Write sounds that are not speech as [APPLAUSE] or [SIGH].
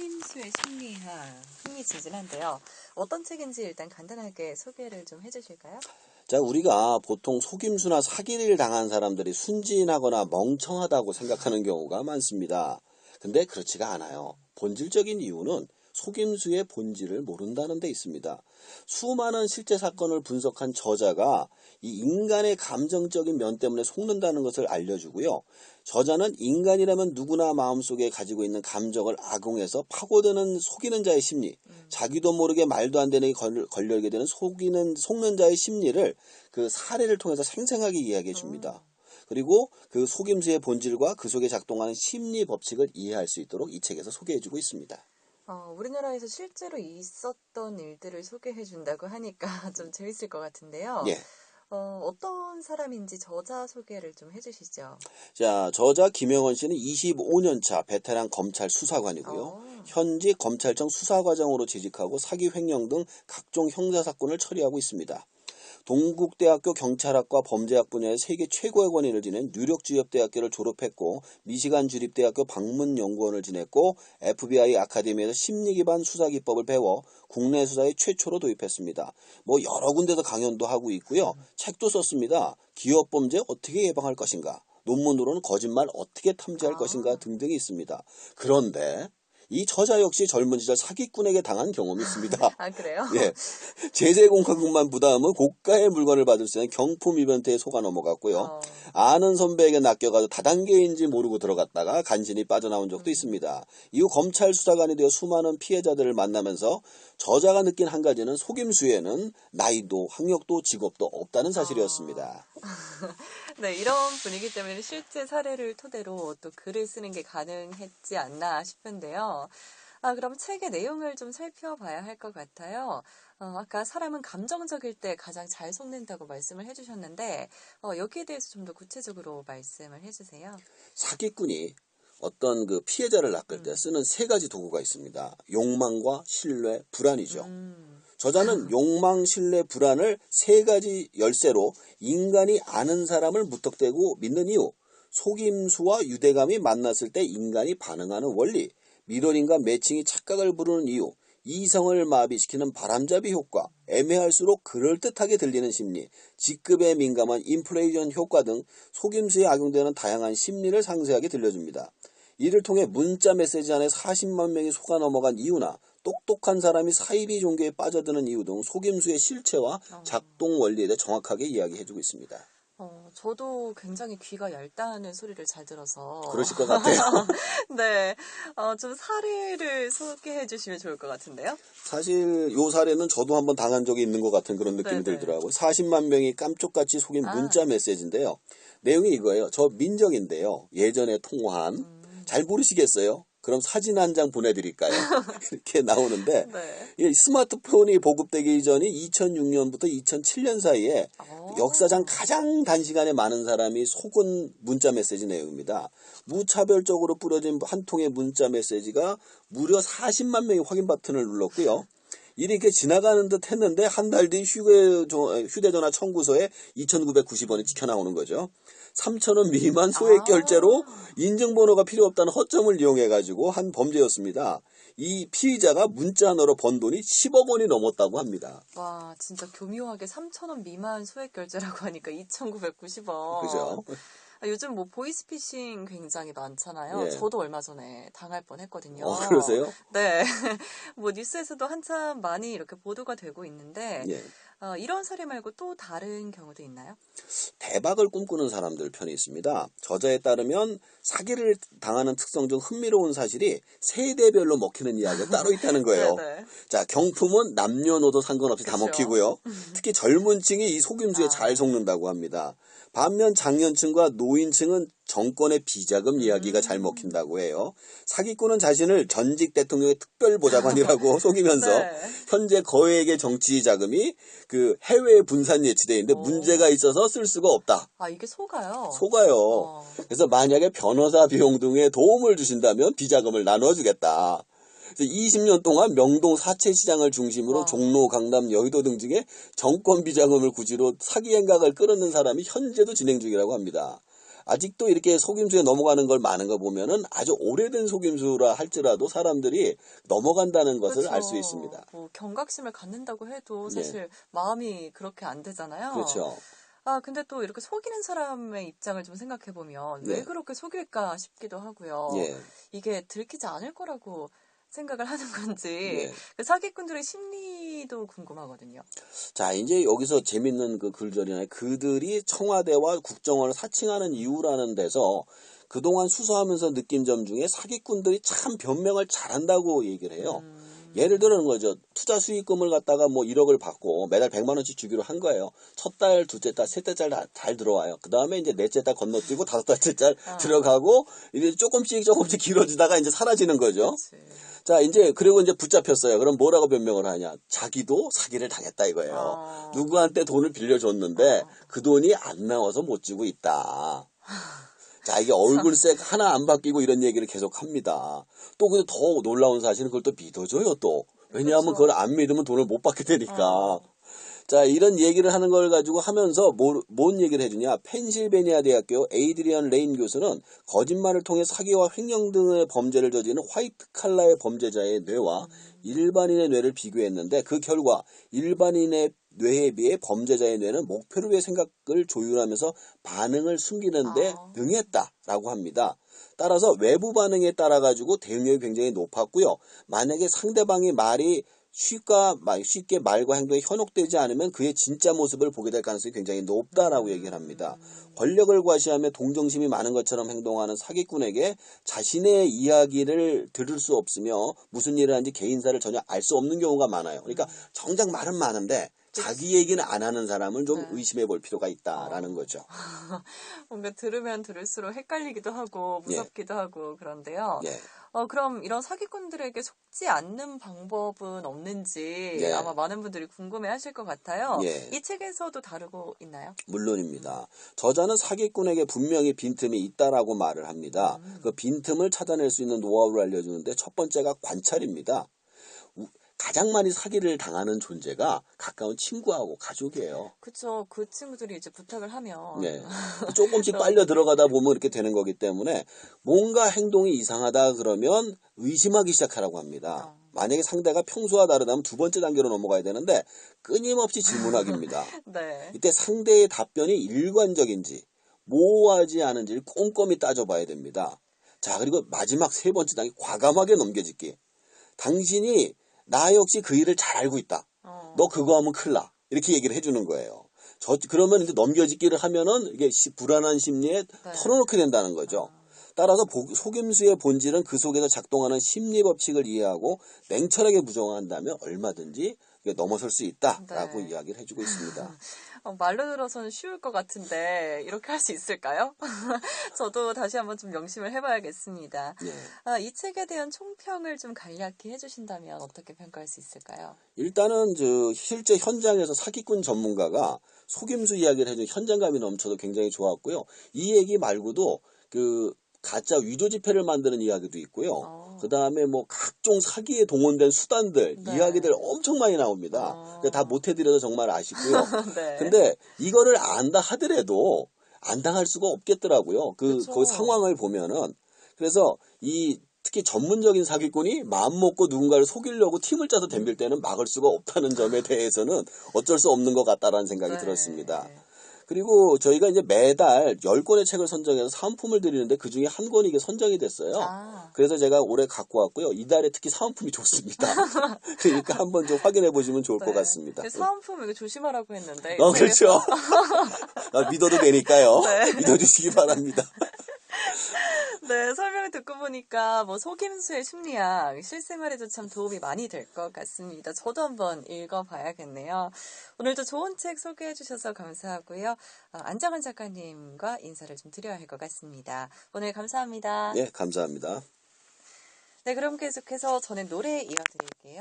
속임수의 심리학 흥미진진한데요. 어떤 책인지 일단 간단하게 소개를 좀 해주실까요? 자, 우리가 보통 속임수나 사기를 당한 사람들이 순진하거나 멍청하다고 생각하는 경우가 많습니다. 근데 그렇지가 않아요. 본질적인 이유는 속임수의 본질을 모른다는 데 있습니다. 수많은 실제 사건을 분석한 저자가 이 인간의 감정적인 면 때문에 속는다는 것을 알려주고요. 저자는 인간이라면 누구나 마음속에 가지고 있는 감정을 악용해서 파고드는 속이는 자의 심리, 자기도 모르게 말도 안 되는 걸, 걸려게 되는 속이는 속는 자의 심리를 그 사례를 통해서 생생하게 이야기해 줍니다. 그리고 그 속임수의 본질과 그 속에 작동하는 심리 법칙을 이해할 수 있도록 이 책에서 소개해 주고 있습니다. 어, 우리나라에서 실제로 있었던 일들을 소개해 준다고 하니까 [LAUGHS] 좀 재밌을 것 같은데요. 예. 어, 어떤 사람인지 저자 소개를 좀 해주시죠. 자, 저자 김영원 씨는 25년 차 베테랑 검찰 수사관이고요. 어. 현직 검찰청 수사과장으로 재직하고 사기 횡령 등 각종 형사 사건을 처리하고 있습니다. 동국대학교 경찰학과 범죄학 분야의 세계 최고의 권위를 지닌 뉴욕주협대학교를 졸업했고 미시간 주립대학교 방문 연구원을 지냈고 FBI 아카데미에서 심리 기반 수사 기법을 배워 국내 수사에 최초로 도입했습니다. 뭐 여러 군데서 강연도 하고 있고요. 책도 썼습니다. 기업 범죄 어떻게 예방할 것인가 논문으로는 거짓말 어떻게 탐지할 아. 것인가 등등이 있습니다. 그런데 이 저자 역시 젊은 시절 사기꾼에게 당한 경험이 있습니다. [LAUGHS] 아, 그래요? 예. 제재 공과금만 부담은 고가의 물건을 받을 수 있는 경품 이벤트에 속아 넘어갔고요. 어, 아는 선배에게 낚여가서 다단계인지 모르고 들어갔다가 간신히 빠져나온 적도 있습니다. 이후 검찰 수사관이 되어 수많은 피해자들을 만나면서 저자가 느낀 한 가지는 속임수에는 나이도 학력도 직업도 없다는 사실이었습니다. [LAUGHS] 네, 이런 분위기 때문에 실제 사례를 토대로 또 글을 쓰는 게 가능했지 않나 싶은데요. 아, 그럼 책의 내용을 좀 살펴봐야 할 것 같아요. 어, 아까 사람은 감정적일 때 가장 잘 속는다고 말씀을 해주셨는데, 어, 여기에 대해서 좀 더 구체적으로 말씀을 해주세요. 사기꾼이 어떤 그 피해자를 낚을 때 쓰는 세 가지 도구가 있습니다. 욕망과 신뢰, 불안이죠. 음, 저자는 [LAUGHS] 욕망, 신뢰, 불안을 세 가지 열쇠로 인간이 아는 사람을 무턱대고 믿는 이유, 속임수와 유대감이 만났을 때 인간이 반응하는 원리, 미러링과 매칭이 착각을 부르는 이유, 이성을 마비시키는 바람잡이 효과, 애매할수록 그럴듯하게 들리는 심리, 직급에 민감한 인플레이션 효과 등 속임수에 악용되는 다양한 심리를 상세하게 들려줍니다. 이를 통해 문자 메시지 안에 40만 명이 속아 넘어간 이유나 똑똑한 사람이 사이비 종교에 빠져드는 이유 등 속임수의 실체와 작동 원리에 대해 정확하게 이야기해주고 있습니다. 어, 저도 굉장히 귀가 얇다는 소리를 잘 들어서. 그러실 것 같아요. [LAUGHS] 네, 어, 좀 사례를 소개해 주시면 좋을 것 같은데요. 사실 요 사례는 저도 한번 당한 적이 있는 것 같은 그런 느낌이 네네. 들더라고요. 40만 명이 깜쪽같이 속인 아. 문자 메시지인데요. 내용이 이거예요. 저 민정인데요. 예전에 통화한 음. 잘 모르시겠어요? 그럼 사진 한 장 보내드릴까요? [LAUGHS] 이렇게 나오는데 네. 이 스마트폰이 보급되기 이전이 2006년부터 2007년 사이에 어. 역사상 가장 단시간에 많은 사람이 속은 문자 메시지 내용입니다. 무차별적으로 뿌려진 한 통의 문자 메시지가 무려 40만 명이 확인 버튼을 눌렀고요. 이렇게 지나가는 듯 했는데 한 달 뒤 휴대전화 청구서에 2,990원이 찍혀 나오는 거죠. 3,000원 미만 소액 아. 결제로 인증번호가 필요 없다는 허점을 이용해가지고 한 범죄였습니다. 이 피의자가 문자 하나로 번 돈이 10억 원이 넘었다고 합니다. 와, 진짜 교묘하게 3,000원 미만 소액 결제라고 하니까 2,990원. 그죠? 아, 요즘 뭐 보이스피싱 굉장히 많잖아요. 예. 저도 얼마 전에 당할 뻔 했거든요. 어, 그러세요? 네. [LAUGHS] 뭐 뉴스에서도 한참 많이 이렇게 보도가 되고 있는데, 예. 어, 이런 사례 말고 또 다른 경우도 있나요? 대박을 꿈꾸는 사람들 편이 있습니다. 저자에 따르면 사기를 당하는 특성 중 흥미로운 사실이 세대별로 먹히는 이야기가 따로 [LAUGHS] 있다는 거예요. 네네. 자, 경품은 남녀노소 상관없이 다 그쵸. 먹히고요. 특히 젊은 층이 이 속임수에 아. 잘 속는다고 합니다. 반면 장년층과 노인층은 정권의 비자금 이야기가 잘 먹힌다고 해요. 사기꾼은 자신을 전직 대통령의 특별보좌관이라고 [LAUGHS] 속이면서 네. 현재 거액의 정치 자금이 그 해외에 분산 예치돼 있는데 오. 문제가 있어서 쓸 수가 없다. 아, 이게 속아요. 속아요. 어. 그래서 만약에 변호사 비용 등에 도움을 주신다면 비자금을 나눠주겠다. 그래서 20년 동안 명동 사채 시장을 중심으로 와. 종로, 강남, 여의도 등 등의 정권 비자금을 구지로 사기 행각을 끌어낸 사람이 현재도 진행 중이라고 합니다. 아직도 이렇게 속임수에 넘어가는 걸 많은 거 보면은 아주 오래된 속임수라 할지라도 사람들이 넘어간다는 것을 알수 그렇죠. 있습니다. 뭐 경각심을 갖는다고 해도 네. 사실 마음이 그렇게 안 되잖아요. 그렇죠. 아, 근데 또 이렇게 속이는 사람의 입장을 좀 생각해 보면 네. 왜 그렇게 속일까 싶기도 하고요. 예. 이게 들키지 않을 거라고 생각을 하는 건지 네. 그 사기꾼들의 심리도 궁금하거든요. 자, 이제 여기서 재밌는 그 글절이나 그들이 청와대와 국정원을 사칭하는 이유라는 데서 그동안 수사하면서 느낀 점 중에 사기꾼들이 참 변명을 잘한다고 얘기를 해요. 음, 예를 들어는 거죠. 투자 수익금을 갖다가 뭐 1억을 받고 매달 100만 원씩 주기로 한 거예요. 첫 달, 둘째 달, 셋째 달 잘 들어와요. 그 다음에 이제 넷째 달 건너뛰고 다섯 달째 달 아. 들어가고 이제 조금씩 조금씩 길어지다가 이제 사라지는 거죠. 그렇지. 자, 이제 그리고 이제 붙잡혔어요. 그럼 뭐라고 변명을 하냐? 자기도 사기를 당했다 이거예요. 어. 누구한테 돈을 빌려줬는데 어. 그 돈이 안 나와서 못 주고 있다. 자, 이게 얼굴색 하나 안 바뀌고 이런 얘기를 계속 합니다. 또 근데 더 놀라운 사실은 그걸 또 믿어줘요, 또. 왜냐하면 그렇죠. 그걸 안 믿으면 돈을 못 받게 되니까. 어. 자, 이런 얘기를 하는 걸 가지고 하면서 뭐, 뭔 얘기를 해주냐. 펜실베니아 대학교 에이드리언 레인 교수는 거짓말을 통해 사기와 횡령 등의 범죄를 저지르는 화이트 칼라의 범죄자의 뇌와 일반인의 뇌를 비교했는데 그 결과 일반인의 뇌에 비해 범죄자의 뇌는 목표를 위해 생각을 조율하면서 반응을 숨기는데 아. 능했다라고 합니다. 따라서 외부 반응에 따라 가지고 대응력이 굉장히 높았고요. 만약에 상대방의 말이 쉽가 말- 쉽게 말과 행동에 현혹되지 않으면 그의 진짜 모습을 보게 될 가능성이 굉장히 높다라고 얘기를 합니다. 권력을 과시하며 동정심이 많은 것처럼 행동하는 사기꾼에게 자신의 이야기를 들을 수 없으며 무슨 일을 하는지 개인사를 전혀 알 수 없는 경우가 많아요. 그러니까 정작 말은 많은데 자기 얘기는 안 하는 사람을 좀 네. 의심해 볼 필요가 있다라는 거죠. [LAUGHS] 뭔가 들으면 들을수록 헷갈리기도 하고 예. 무섭기도 하고 그런데요. 예. 어, 그럼 이런 사기꾼들에게 속지 않는 방법은 없는지 예. 아마 많은 분들이 궁금해 하실 것 같아요. 예. 이 책에서도 다루고 있나요? 물론입니다. 저자는 사기꾼에게 분명히 빈틈이 있다라고 말을 합니다. 그 빈틈을 찾아낼 수 있는 노하우를 알려주는데 첫 번째가 관찰입니다. 우- 가장 많이 사기를 당하는 존재가 가까운 친구하고 가족이에요. 그쵸. 그 친구들이 이제 부탁을 하면. 네. [LAUGHS] 조금씩 빨려 들어가다 보면 이렇게 되는 거기 때문에 뭔가 행동이 이상하다 그러면 의심하기 시작하라고 합니다. 어. 만약에 상대가 평소와 다르다면 두 번째 단계로 넘어가야 되는데 끊임없이 질문하기입니다. [LAUGHS] 네. 이때 상대의 답변이 일관적인지 모호하지 않은지를 꼼꼼히 따져봐야 됩니다. 자 그리고 마지막 세 번째 단계 과감하게 넘겨짓기. 당신이 나 역시 그 일을 잘 알고 있다. 어. 너 그거 하면 큰일 나. 이렇게 얘기를 해주는 거예요. 저 그러면 이제 넘겨짓기를 하면은 이게 시- 불안한 심리에 네. 털어놓게 된다는 거죠. 따라서 복- 속임수의 본질은 그 속에서 작동하는 심리 법칙을 이해하고 냉철하게 부정한다면 얼마든지 넘어설 수 있다라고 네. 이야기를 해주고 있습니다. [LAUGHS] 어, 말로 들어서는 쉬울 것 같은데 이렇게 할 수 있을까요? [LAUGHS] 저도 다시 한번 좀 명심을 해봐야겠습니다. 예. 아, 이 책에 대한 총평을 좀 간략히 해주신다면 어떻게 평가할 수 있을까요? 일단은 저 실제 현장에서 사기꾼 전문가가 속임수 이야기를 해준 현장감이 넘쳐서 굉장히 좋았고요. 이 얘기 말고도 그 가짜 위조 지폐를 만드는 이야기도 있고요. 어. 그 다음에 뭐 각종 사기에 동원된 수단들 네. 이야기들 엄청 많이 나옵니다. 어. 근데 다 못해드려서 정말 아쉽고요. [LAUGHS] 네. 근데 이거를 안다 하더라도 안 당할 수가 없겠더라고요. 그, 그쵸. 그 상황을 보면은. 그래서 이 특히 전문적인 사기꾼이 마음 먹고 누군가를 속이려고 팀을 짜서 덤빌 때는 막을 수가 없다는 점에 대해서는 어쩔 수 없는 것 같다라는 생각이 네. 들었습니다. 그리고 저희가 이제 매달 10권의 책을 선정해서 사은품을 드리는데 그 중에 한 권이 이게 선정이 됐어요. 아, 그래서 제가 올해 갖고 왔고요. 이달에 특히 사은품이 [LAUGHS] 좋습니다. [LAUGHS] 그러니까 한번 좀 확인해 보시면 좋을 것 네. 같습니다. 근데 사은품 이거 조심하라고 했는데. 어, 그렇죠. [LAUGHS] 아, 믿어도 되니까요. 네. 믿어주시기 바랍니다. 네, 설명을 듣고 보니까 뭐 속임수의 심리학 실생활에도 참 도움이 많이 될 것 같습니다. 저도 한번 읽어봐야겠네요. 오늘도 좋은 책 소개해 주셔서 감사하고요. 어, 안정환 작가님과 인사를 좀 드려야 할 것 같습니다. 오늘 감사합니다. 예, 감사합니다. 네, 그럼 계속해서 저는 노래 이어드릴게요.